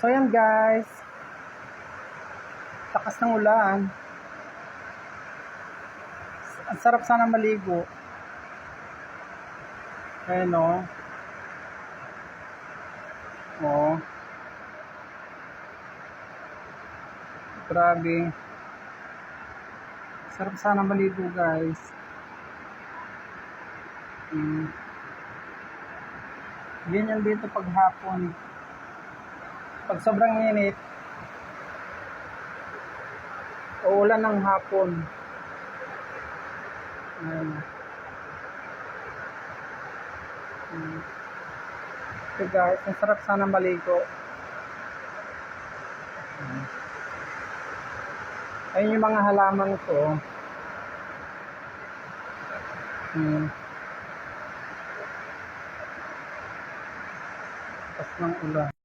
So yan guys. Lakas ng ulan. Ang sarap sana maligo. Ayun o. Oh. Grabe. Sarap sana maligo guys. Mm. Ganyan dito pag hapon. Pag sobrang init, uulan ng hapon. Ayan. So guys, ang sarap sana maligo. Ayun yung mga halaman ko. Hmm. Tapos ng ulan.